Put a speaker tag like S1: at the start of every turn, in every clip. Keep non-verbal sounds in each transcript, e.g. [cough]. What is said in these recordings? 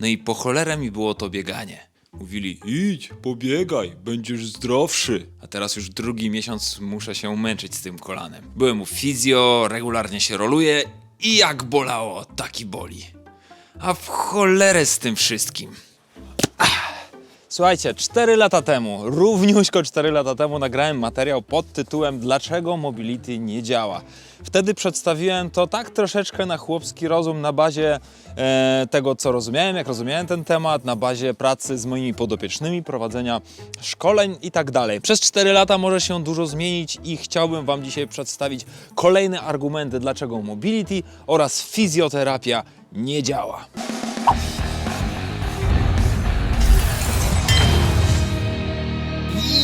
S1: No i po cholerę mi było to bieganie. Mówili, idź, pobiegaj, będziesz zdrowszy. A teraz już drugi miesiąc muszę się męczyć z tym kolanem. Byłem u fizjo, regularnie się roluję i jak bolało, taki boli. A w cholerę z tym wszystkim. Słuchajcie, 4 lata temu, równiuśko 4 lata temu nagrałem materiał pod tytułem Dlaczego Mobility nie działa. Wtedy przedstawiłem to tak troszeczkę na chłopski rozum na bazie e, tego, co rozumiałem, jak rozumiałem ten temat, na bazie pracy z moimi podopiecznymi, prowadzenia szkoleń i tak dalej. Przez 4 lata może się dużo zmienić i chciałbym Wam dzisiaj przedstawić kolejne argumenty, dlaczego mobility oraz fizjoterapia nie działa.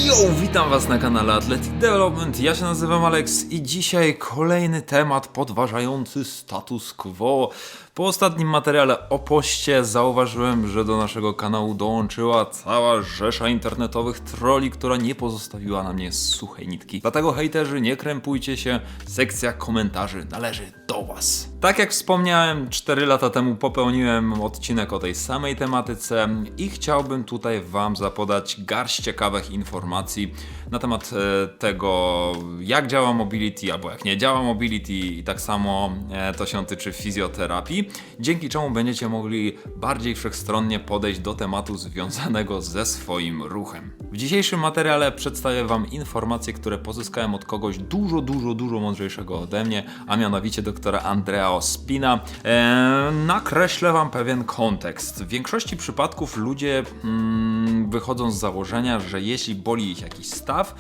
S1: Yo, witam Was na kanale Athletic Development. Ja się nazywam Alex i dzisiaj kolejny temat podważający status quo. Po ostatnim materiale o poście zauważyłem, że do naszego kanału dołączyła cała rzesza internetowych troli, która nie pozostawiła na mnie suchej nitki. Dlatego hejterzy, nie krępujcie się, sekcja komentarzy należy do Was. Tak jak wspomniałem, 4 lata temu popełniłem odcinek o tej samej tematyce i chciałbym tutaj Wam zapodać garść ciekawych informacji na temat e, tego, jak działa mobility, albo jak nie działa mobility i tak samo e, to się tyczy fizjoterapii, dzięki czemu będziecie mogli bardziej wszechstronnie podejść do tematu związanego ze swoim ruchem. W dzisiejszym materiale przedstawię Wam informacje, które pozyskałem od kogoś dużo, dużo, dużo mądrzejszego ode mnie, a mianowicie doktora Andrea Ospina. Eee, nakreślę Wam pewien kontekst. W większości przypadków ludzie mm, wychodzą z założenia, że jeśli boli ich jakiś staw,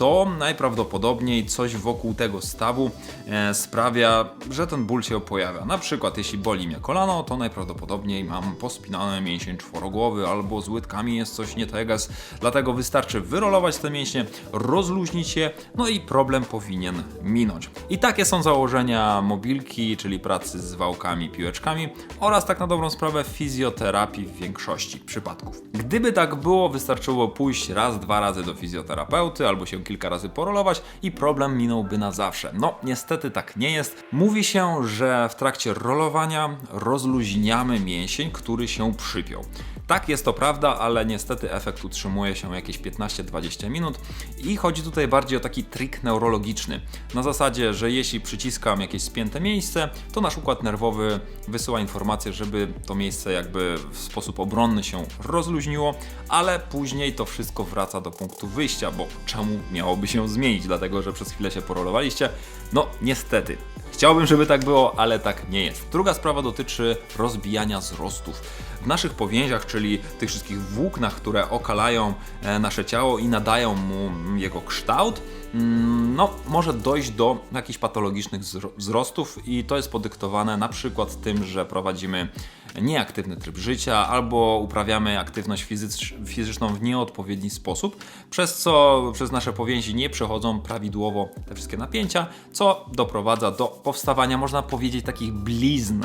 S1: to najprawdopodobniej coś wokół tego stawu e, sprawia, że ten ból się pojawia. Na przykład, jeśli boli mnie kolano, to najprawdopodobniej mam pospinany mięsień czworogłowy albo z łydkami jest coś nie teges, dlatego wystarczy wyrolować te mięśnie, rozluźnić je, no i problem powinien minąć. I takie są założenia mobilki, czyli pracy z wałkami, piłeczkami oraz tak na dobrą sprawę fizjoterapii w większości przypadków. Gdyby tak było, wystarczyło pójść raz, dwa razy do fizjoterapeuty albo się kilka razy porolować i problem minąłby na zawsze. No, niestety tak nie jest. Mówi się, że w trakcie rolowania rozluźniamy mięsień, który się przypiął. Tak, jest to prawda, ale niestety efekt utrzymuje się jakieś 15-20 minut i chodzi tutaj bardziej o taki trik neurologiczny. Na zasadzie, że jeśli przyciskam jakieś spięte miejsce, to nasz układ nerwowy wysyła informację, żeby to miejsce jakby w sposób obronny się rozluźniło, ale później to wszystko wraca do punktu wyjścia, bo czemu miałoby się zmienić? Dlatego, że przez chwilę się porolowaliście? No, niestety. Chciałbym, żeby tak było, ale tak nie jest. Druga sprawa dotyczy rozbijania wzrostów. W naszych powięziach, czyli tych wszystkich włóknach, które okalają e, nasze ciało i nadają mu jego kształt, mm, no, może dojść do jakichś patologicznych wzro- wzrostów i to jest podyktowane na przykład tym, że prowadzimy nieaktywny tryb życia albo uprawiamy aktywność fizycz- fizyczną w nieodpowiedni sposób, przez co przez nasze powięzi nie przechodzą prawidłowo te wszystkie napięcia, co doprowadza do powstawania, można powiedzieć, takich blizn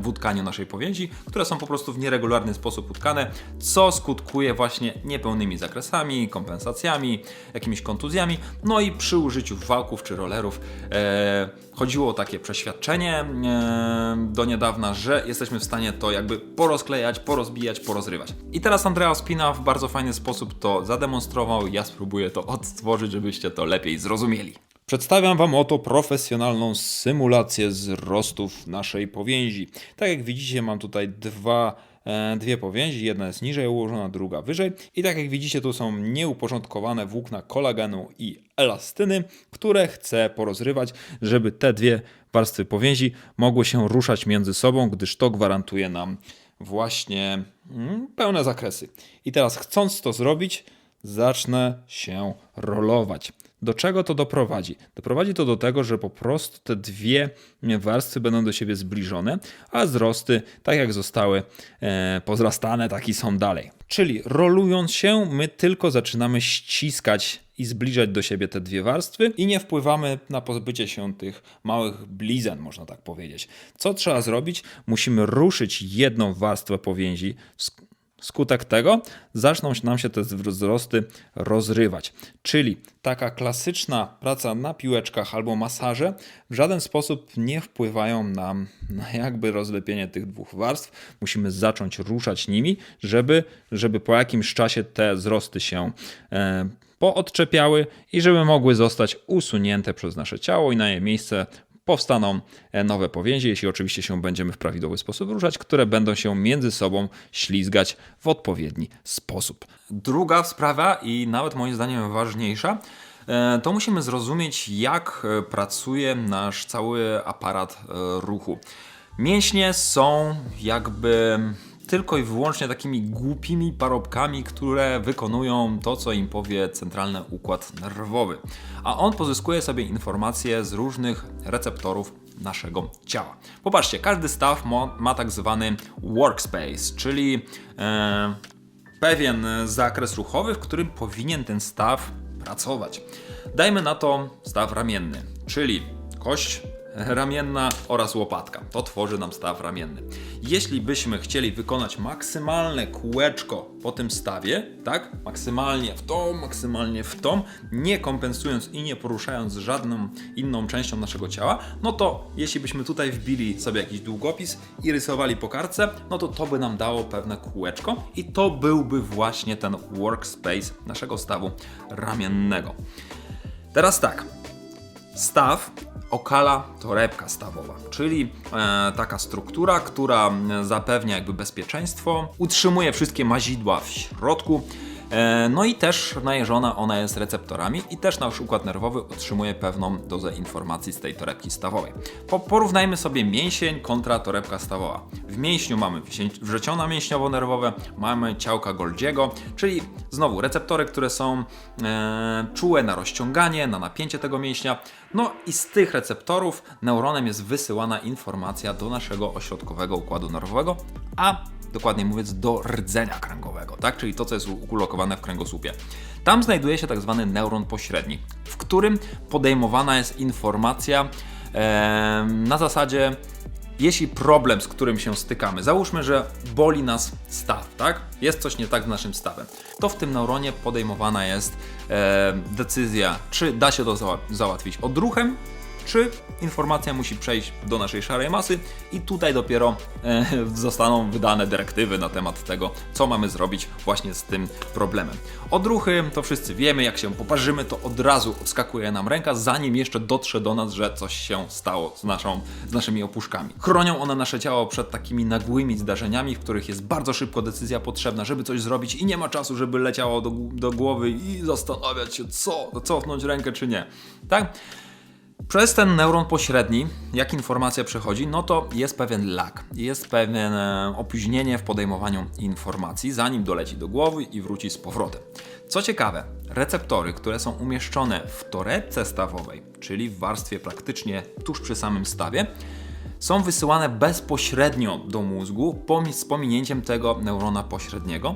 S1: w utkaniu naszej powięzi, które są po prostu w nieregularny sposób utkane, co skutkuje właśnie niepełnymi zakresami, kompensacjami, jakimiś kontuzjami, no i przy użyciu wałków czy rollerów e, chodziło o takie przeświadczenie e, do niedawna, że jesteśmy w stanie to jakby porozklejać, porozbijać, porozrywać. I teraz Andrea Spina w bardzo fajny sposób to zademonstrował, ja spróbuję to odtworzyć, żebyście to lepiej zrozumieli. Przedstawiam Wam oto profesjonalną symulację wzrostów naszej powięzi. Tak jak widzicie, mam tutaj dwa, e, dwie powięzi. Jedna jest niżej ułożona, druga wyżej. I tak jak widzicie, tu są nieuporządkowane włókna kolagenu i elastyny, które chcę porozrywać, żeby te dwie warstwy powięzi mogły się ruszać między sobą, gdyż to gwarantuje nam właśnie mm, pełne zakresy. I teraz, chcąc to zrobić, zacznę się rolować. Do czego to doprowadzi? Doprowadzi to do tego, że po prostu te dwie warstwy będą do siebie zbliżone, a wzrosty, tak jak zostały e, pozrastane, tak i są dalej. Czyli rolując się, my tylko zaczynamy ściskać i zbliżać do siebie te dwie warstwy i nie wpływamy na pozbycie się tych małych blizen, można tak powiedzieć. Co trzeba zrobić? Musimy ruszyć jedną warstwę powięzi Wskutek tego zaczną nam się te wzrosty rozrywać. Czyli taka klasyczna praca na piłeczkach albo masaże w żaden sposób nie wpływają nam na jakby rozlepienie tych dwóch warstw. Musimy zacząć ruszać nimi, żeby, żeby po jakimś czasie te wzrosty się e, poodczepiały i żeby mogły zostać usunięte przez nasze ciało i na je miejsce powstaną e, nowe powięzie, jeśli oczywiście się będziemy w prawidłowy sposób ruszać, które będą się między sobą ślizgać w odpowiedni sposób. Druga sprawa i nawet moim zdaniem ważniejsza, e, to musimy zrozumieć, jak e, pracuje nasz cały aparat ruchu. Mięśnie są jakby tylko i wyłącznie takimi głupimi parobkami, które wykonują to, co im powie centralny układ nerwowy. A on pozyskuje sobie informacje z różnych receptorów naszego ciała. Popatrzcie, każdy staw ma, ma tak zwany workspace, czyli e, pewien zakres ruchowy, w którym powinien ten staw pracować. Dajmy na to staw ramienny, czyli kość ramienna oraz łopatka. To tworzy nam staw ramienny. Jeśli byśmy chcieli wykonać maksymalne kółeczko po tym stawie, tak, maksymalnie w tą, maksymalnie w tą, nie kompensując i nie poruszając żadną inną częścią naszego ciała, no to jeśli byśmy tutaj wbili sobie jakiś długopis i rysowali po kartce, no to to by nam dało pewne kółeczko i to byłby właśnie ten workspace naszego stawu ramiennego. Teraz tak, staw okala torebka stawowa, czyli e, taka struktura, która zapewnia jakby bezpieczeństwo, utrzymuje wszystkie mazidła w środku, E, no i też najeżona ona jest receptorami i też nasz układ nerwowy otrzymuje pewną dozę informacji z tej torebki stawowej. Po, porównajmy sobie mięsień kontra torebka stawowa. W mięśniu mamy wrzeciona mięśniowo-nerwowe, mamy ciałka Goldziego, czyli znowu receptory, które są e, czułe na rozciąganie, na napięcie tego mięśnia. No i z tych receptorów neuronem jest wysyłana informacja do naszego ośrodkowego układu nerwowego, a dokładnie mówiąc do rdzenia kręgowego, tak? czyli to, co jest ulokowane w kręgosłupie. Tam znajduje się tak zwany neuron pośredni, w którym podejmowana jest informacja e, na zasadzie jeśli problem, z którym się stykamy, załóżmy, że boli nas staw, tak? Jest coś nie tak z naszym stawem, to w tym neuronie podejmowana jest e, decyzja, czy da się to załatwić odruchem, czy informacja musi przejść do naszej szarej masy i tutaj dopiero e, zostaną wydane dyrektywy na temat tego, co mamy zrobić właśnie z tym problemem. Odruchy to wszyscy wiemy, jak się poparzymy, to od razu odskakuje nam ręka, zanim jeszcze dotrze do nas, że coś się stało z, naszą, z naszymi opuszkami. Chronią one nasze ciało przed takimi nagłymi zdarzeniami, w których jest bardzo szybko decyzja potrzebna, żeby coś zrobić i nie ma czasu, żeby leciało do, do głowy i zastanawiać się, co, cofnąć rękę czy nie. Tak? Przez ten neuron pośredni, jak informacja przechodzi, no to jest pewien lag, jest pewne opóźnienie w podejmowaniu informacji, zanim doleci do głowy i wróci z powrotem. Co ciekawe, receptory, które są umieszczone w torebce stawowej, czyli w warstwie praktycznie tuż przy samym stawie, są wysyłane bezpośrednio do mózgu z pominięciem tego neurona pośredniego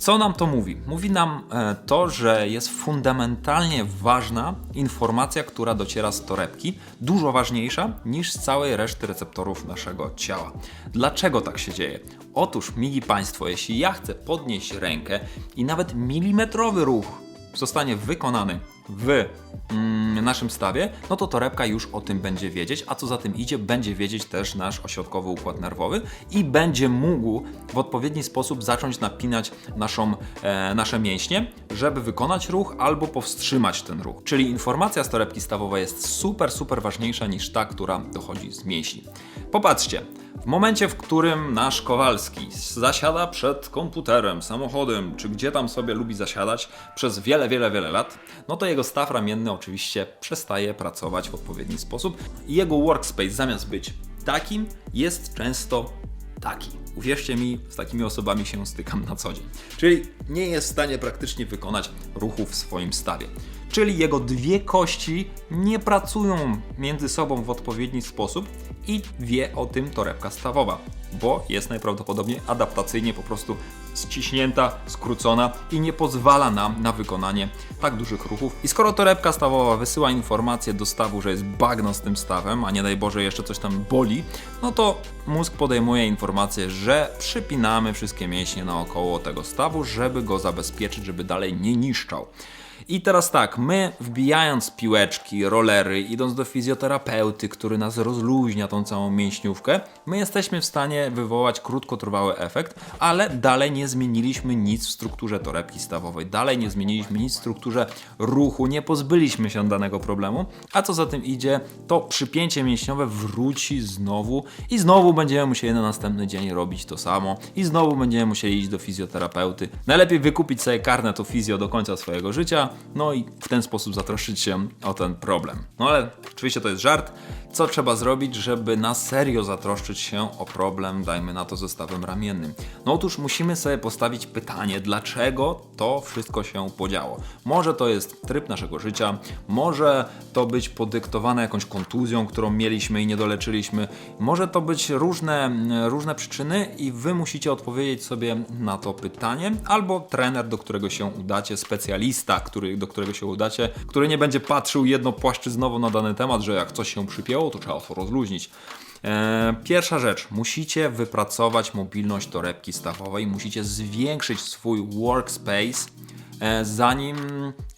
S1: co nam to mówi? Mówi nam e, to, że jest fundamentalnie ważna informacja, która dociera z torebki, dużo ważniejsza niż z całej reszty receptorów naszego ciała. Dlaczego tak się dzieje? Otóż, mili Państwo, jeśli ja chcę podnieść rękę i nawet milimetrowy ruch zostanie wykonany w mm, naszym stawie, no to torebka już o tym będzie wiedzieć, a co za tym idzie, będzie wiedzieć też nasz ośrodkowy układ nerwowy i będzie mógł w odpowiedni sposób zacząć napinać naszą, e, nasze mięśnie, żeby wykonać ruch albo powstrzymać ten ruch. Czyli informacja z torebki stawowej jest super, super ważniejsza niż ta, która dochodzi z mięśni. Popatrzcie, w momencie, w którym nasz Kowalski zasiada przed komputerem, samochodem, czy gdzie tam sobie lubi zasiadać przez wiele, wiele, wiele lat, no to jego staw ramienny oczywiście przestaje pracować w odpowiedni sposób i jego workspace zamiast być takim, jest często taki. Uwierzcie mi, z takimi osobami się stykam na co dzień. Czyli nie jest w stanie praktycznie wykonać ruchu w swoim stawie. Czyli jego dwie kości nie pracują między sobą w odpowiedni sposób i wie o tym torebka stawowa, bo jest najprawdopodobniej adaptacyjnie po prostu ściśnięta, skrócona i nie pozwala nam na wykonanie tak dużych ruchów. I skoro torebka stawowa wysyła informację do stawu, że jest bagno z tym stawem, a nie daj Boże jeszcze coś tam boli, no to mózg podejmuje informację, że przypinamy wszystkie mięśnie naokoło tego stawu, żeby go zabezpieczyć, żeby dalej nie niszczał. I teraz tak, my wbijając piłeczki, rolery, idąc do fizjoterapeuty, który nas rozluźnia tą całą mięśniówkę, my jesteśmy w stanie wywołać krótkotrwały efekt, ale dalej nie zmieniliśmy nic w strukturze torebki stawowej, dalej nie zmieniliśmy nic w strukturze ruchu, nie pozbyliśmy się danego problemu, a co za tym idzie, to przypięcie mięśniowe wróci znowu i znowu będziemy musieli na następny dzień robić to samo i znowu będziemy musieli iść do fizjoterapeuty. Najlepiej wykupić sobie karnet o fizjo do końca swojego życia, no i w ten sposób zatroszczyć się o ten problem. No ale oczywiście to jest żart. Co trzeba zrobić, żeby na serio zatroszczyć się o problem, dajmy na to, zestawem ramiennym? No otóż musimy sobie postawić pytanie, dlaczego to wszystko się podziało. Może to jest tryb naszego życia, może to być podyktowane jakąś kontuzją, którą mieliśmy i nie doleczyliśmy, może to być różne, różne przyczyny i wy musicie odpowiedzieć sobie na to pytanie, albo trener, do którego się udacie, specjalista, który, do którego się udacie, który nie będzie patrzył jednopłaszczyznowo na dany temat, że jak coś się przypięło, to trzeba to rozluźnić. E, Pierwsza rzecz, musicie wypracować mobilność torebki stawowej, musicie zwiększyć swój workspace, e, zanim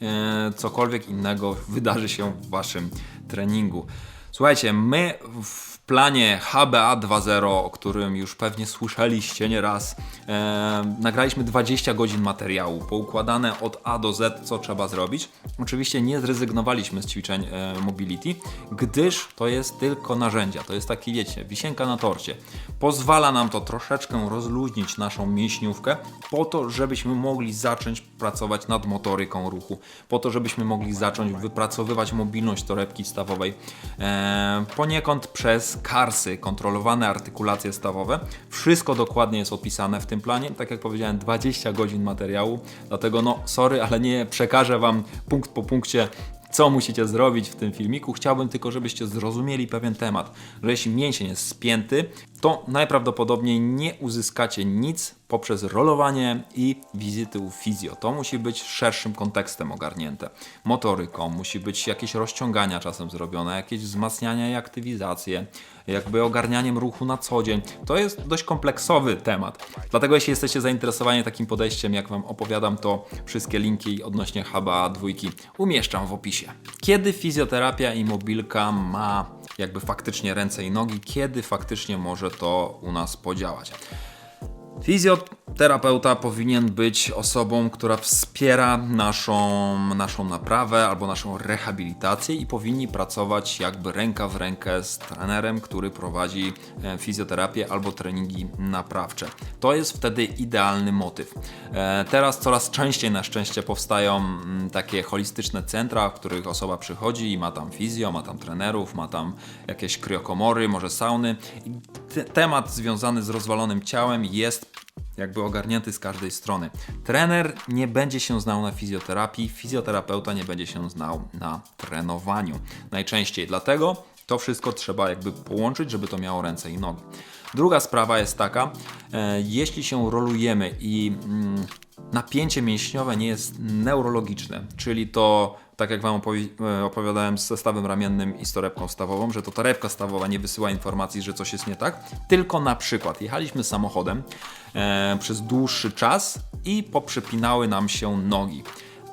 S1: e, cokolwiek innego wydarzy się w waszym treningu. Słuchajcie, my w planie HBA 2.0, o którym już pewnie słyszeliście nieraz, e, nagraliśmy 20 godzin materiału, poukładane od A do Z, co trzeba zrobić. Oczywiście nie zrezygnowaliśmy z ćwiczeń e, mobility, gdyż to jest tylko narzędzia, to jest taki, wiecie, wisienka na torcie. Pozwala nam to troszeczkę rozluźnić naszą mięśniówkę, po to, żebyśmy mogli zacząć pracować nad motoryką ruchu, po to, żebyśmy mogli zacząć wypracowywać mobilność torebki stawowej, e, poniekąd przez karsy, kontrolowane artykulacje stawowe. Wszystko dokładnie jest opisane w tym planie. Tak jak powiedziałem, 20 godzin materiału, dlatego no sorry, ale nie przekażę Wam punkt po punkcie co musicie zrobić w tym filmiku. Chciałbym tylko, żebyście zrozumieli pewien temat, że jeśli mięsień jest spięty, to najprawdopodobniej nie uzyskacie nic poprzez rolowanie i wizyty u fizjo. To musi być szerszym kontekstem ogarnięte. Motoryką, musi być jakieś rozciągania czasem zrobione, jakieś wzmacniania i aktywizacje, jakby ogarnianiem ruchu na co dzień. To jest dość kompleksowy temat. Dlatego jeśli jesteście zainteresowani takim podejściem, jak Wam opowiadam, to wszystkie linki odnośnie HBA dwójki umieszczam w opisie. Kiedy fizjoterapia i mobilka ma jakby faktycznie ręce i nogi, kiedy faktycznie może to u nas podziałać? Fizjoterapeuta powinien być osobą, która wspiera naszą, naszą naprawę albo naszą rehabilitację i powinni pracować jakby ręka w rękę z trenerem, który prowadzi e, fizjoterapię albo treningi naprawcze. To jest wtedy idealny motyw. E, Teraz coraz częściej na szczęście powstają mm, takie holistyczne centra, w których osoba przychodzi i ma tam fizjo, ma tam trenerów, ma tam jakieś kriokomory, może sauny. Te- temat związany z rozwalonym ciałem jest jakby ogarnięty z każdej strony. Trener nie będzie się znał na fizjoterapii, fizjoterapeuta nie będzie się znał na trenowaniu. Najczęściej dlatego to wszystko trzeba jakby połączyć, żeby to miało ręce i nogi. Druga sprawa jest taka, e, jeśli się rolujemy i mm, napięcie mięśniowe nie jest neurologiczne, czyli to tak jak Wam e, opowiadałem z zestawem ramiennym i z torebką stawową, że to torebka stawowa nie wysyła informacji, że coś jest nie tak, tylko na przykład jechaliśmy samochodem e, przez dłuższy czas i poprzepinały nam się nogi.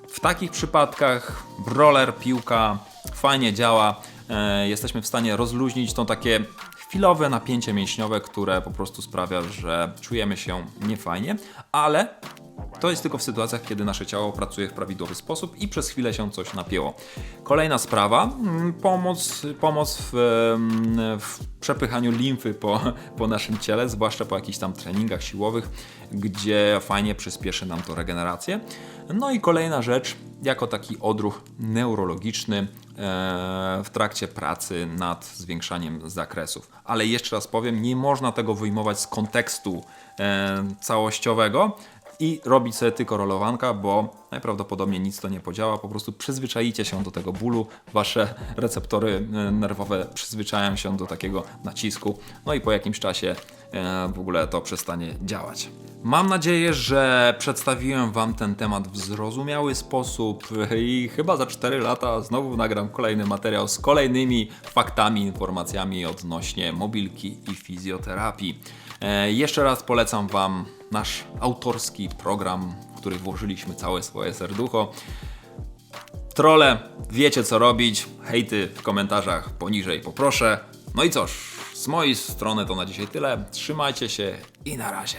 S1: W takich przypadkach roller, piłka fajnie działa, e, jesteśmy w stanie rozluźnić to takie chwilowe napięcie mięśniowe, które po prostu sprawia, że czujemy się niefajnie, ale to jest tylko w sytuacjach, kiedy nasze ciało pracuje w prawidłowy sposób i przez chwilę się coś napięło. Kolejna sprawa, mm, pomoc, pomoc w, em, w przepychaniu limfy po, [laughs] po naszym ciele, zwłaszcza po jakichś tam treningach siłowych, gdzie fajnie przyspieszy nam to regenerację. No i kolejna rzecz, jako taki odruch neurologiczny e, w trakcie pracy nad zwiększaniem zakresów. Ale jeszcze raz powiem, nie można tego wyjmować z kontekstu e, całościowego i robić sobie tylko rolowanka, bo najprawdopodobniej nic to nie podziała, po prostu przyzwyczajicie się do tego bólu, wasze receptory e, nerwowe przyzwyczają się do takiego nacisku, no i po jakimś czasie e, w ogóle to przestanie działać. Mam nadzieję, że przedstawiłem Wam ten temat w zrozumiały sposób i chyba za 4 lata znowu nagram kolejny materiał z kolejnymi faktami, informacjami odnośnie mobilki i fizjoterapii. E, jeszcze raz polecam Wam nasz autorski program, który włożyliśmy całe swoje serducho. Trole, wiecie co robić. Hejty w komentarzach poniżej poproszę. No i cóż, z mojej strony to na dzisiaj tyle. Trzymajcie się i na razie.